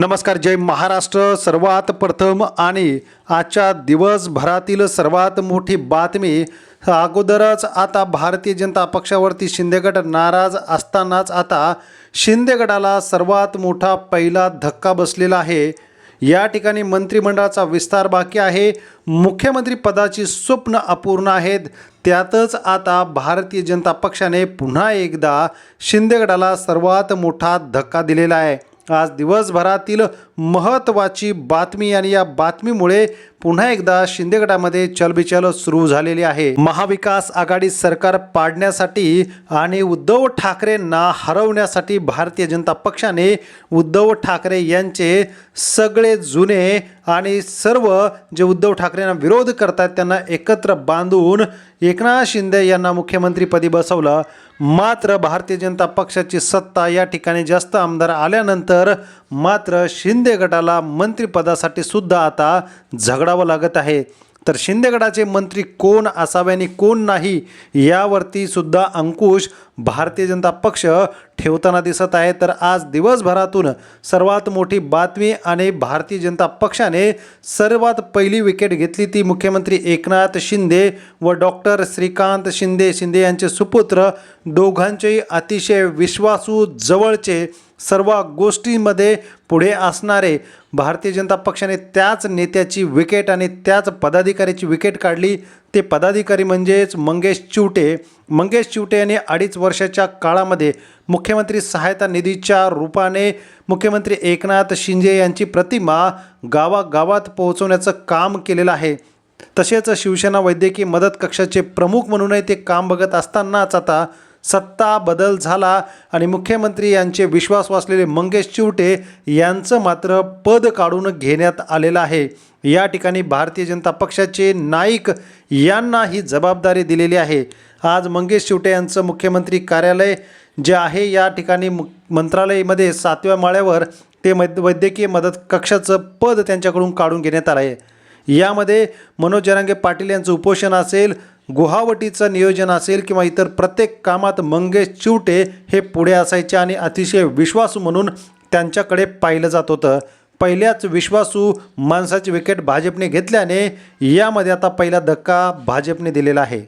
नमस्कार जय महाराष्ट्र. सर्वात प्रथम आणि आजच्या दिवसभरातील सर्वात मोठी बातमी अगोदरच आता भारतीय जनता पक्षावरती शिंदेगड नाराज असतानाच आता शिंदेगडाला सर्वात मोठा पहिला धक्का बसलेला आहे. या ठिकाणी मंत्रिमंडळाचा विस्तार बाकी आहे. मुख्यमंत्री पदाची स्वप्न अपूर्ण आहेत. त्यातच आता भारतीय जनता पक्षाने पुन्हा एकदा शिंदेगडाला सर्वात मोठा धक्का दिलेला आहे. आज दिवसभरातील महत्त्वाची बातमी आणि या बातमीमुळे पुन्हा एकदा शिंदे गटामध्ये चलबिचल सुरू झालेली आहे. महाविकास आघाडी सरकार पाडण्यासाठी आणि उद्धव ठाकरेंना हरवण्यासाठी भारतीय जनता पक्षाने उद्धव ठाकरे यांचे सगळे जुने आणि सर्व जे उद्धव ठाकरेंना विरोध करतात त्यांना एकत्र बांधून एकनाथ शिंदे यांना मुख्यमंत्रीपदी बसवलं. मात्र भारतीय जनता पक्षाची सत्ता या ठिकाणी जास्त आमदार आल्यानंतर मात्र शिंदे गटाला मंत्रिपदासाठी सुद्धा आता निवडावं लागत आहे. तर शिंदेगडाचे मंत्री कोण असावे आणि कोण नाही यावरती सुद्धा अंकुश भारतीय जनता पक्ष ठेवताना दिसत आहे. तर आज दिवसभरातून सर्वात मोठी बातमी आणि भारतीय जनता पक्षाने सर्वात पहिली विकेट घेतली ती मुख्यमंत्री एकनाथ शिंदे व डॉक्टर श्रीकांत शिंदे. शिंदे यांचे सुपुत्र दोघांचेही अतिशय विश्वासू जवळचे सर्व गोष्टींमध्ये पुढे असणारे भारतीय जनता पक्षाने त्याच नेत्याची विकेट आणि त्याच पदाधिकाऱ्याची विकेट काढली. ते पदाधिकारी म्हणजेच मंगेश चिवटे. मंगेश चिवटे यांनी अडीच वर्षाच्या काळामध्ये मुख्यमंत्री सहायता निधीच्या रूपाने मुख्यमंत्री एकनाथ शिंदे यांची प्रतिमा गावागावात पोहोचवण्याचं काम केलेलं आहे. तसेच शिवसेना वैद्यकीय मदत कक्षाचे प्रमुख म्हणूनही ते काम बघत असतानाच आता सत्ता बदल झाला आणि मुख्यमंत्री यांचे विश्वास असलेले मंगेश चिवटे यांचं मात्र पद काढून घेण्यात आलेलं आहे. या ठिकाणी भारतीय जनता पक्षाचे नाईक यांना ही जबाबदारी दिलेली आहे. आज मंगेश चिवटे यांचं मुख्यमंत्री कार्यालय जे आहे या ठिकाणी मु मंत्रालयामध्ये सातव्या माळ्यावर ते मद वैद्यकीय मदत कक्षाचं पद त्यांच्याकडून काढून घेण्यात आलं आहे यामध्ये मनोज जरांगे पाटील यांचं उपोषण असेल गुहावटीचं नियोजन असेल किंवा इतर प्रत्येक कामात मंगेश चिवटे हे पुढे असायचे आणि अतिशय विश्वासू म्हणून त्यांच्याकडे पाहिलं जात होतं. पहिल्याच विश्वासू माणसाची विकेट भाजपने घेतल्याने यामध्ये आता पहिला धक्का भाजपने दिलेला आहे.